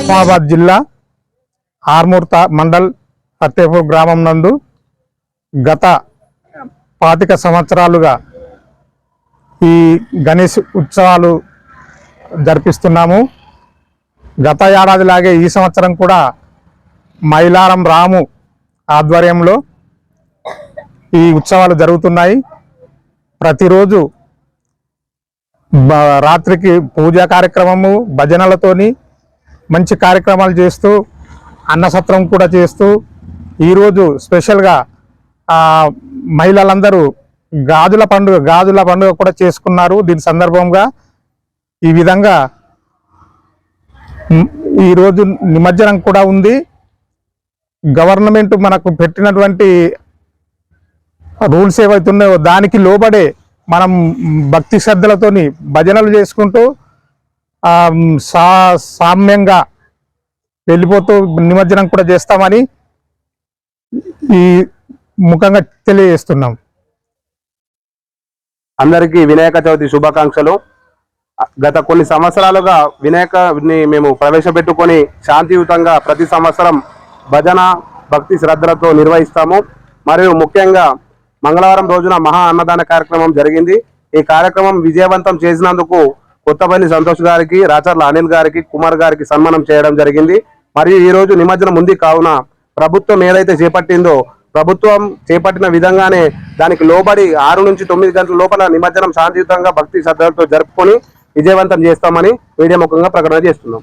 నిజామాబాద్ జిల్లా ఆర్మూర్త మండల్ ఫతేపూర్ గ్రామం నందు గత పాతిక సంవత్సరాలుగా ఈ గణేష్ ఉత్సవాలు జరిపిస్తున్నాము. గత ఏడాదిలాగే ఈ సంవత్సరం కూడా మైలారం రాము ఆధ్వర్యంలో ఈ ఉత్సవాలు జరుగుతున్నాయి. ప్రతిరోజు రాత్రికి పూజా కార్యక్రమము భజనలతోని మంచి కార్యక్రమాలు చేస్తూ అన్నసత్రం కూడా చేస్తూ ఈరోజు స్పెషల్గా మహిళలందరూ గాజుల పండుగ గాజుల పండుగ కూడా చేసుకున్నారు. దీని సందర్భంగా ఈ విధంగా ఈరోజు నిమజ్జనం కూడా ఉంది. గవర్నమెంట్ మనకు పెట్టినటువంటి రూల్స్ ఏవైతున్నాయో దానికి లోబడే మనం భక్తి శ్రద్ధలతోని భజనలు చేసుకుంటూ సా సామ్యంగా వెళ్ళిపోతూ నిమజ్జనం కూడా చేస్తామని ఈ ముఖంగా తెలియజేస్తున్నాం. అందరికీ వినాయక చవితి శుభాకాంక్షలు. గత కొన్ని సంవత్సరాలుగా వినాయకని మేము ప్రవేశపెట్టుకొని శాంతియుతంగా ప్రతి సంవత్సరం భజన భక్తి శ్రద్ధలతో నిర్వహిస్తాము. మరియు ముఖ్యంగా మంగళవారం రోజున మహా అన్నదాన కార్యక్రమం జరిగింది. ఈ కార్యక్రమం విజయవంతం చేసినందుకు కొత్తపల్లి సంతోష్ గారికి రాచర్ల అనిల్ గారికి కుమార్ గారికి సన్మానం చేయడం జరిగింది. మరియు ఈ రోజు నిమజ్జనం ఉంది కావున ప్రభుత్వం ఏదైతే చేపట్టిందో ప్రభుత్వం చేపట్టిన విధంగానే దానికి లోబడి ఆరు నుంచి తొమ్మిది గంటల లోపల నిమజ్జనం శాంతియుతంగా భక్తి శ్రద్ధలతో జరుపుకొని విజయవంతం చేస్తామని మీడియా ముఖంగా ప్రకటన చేస్తున్నాం.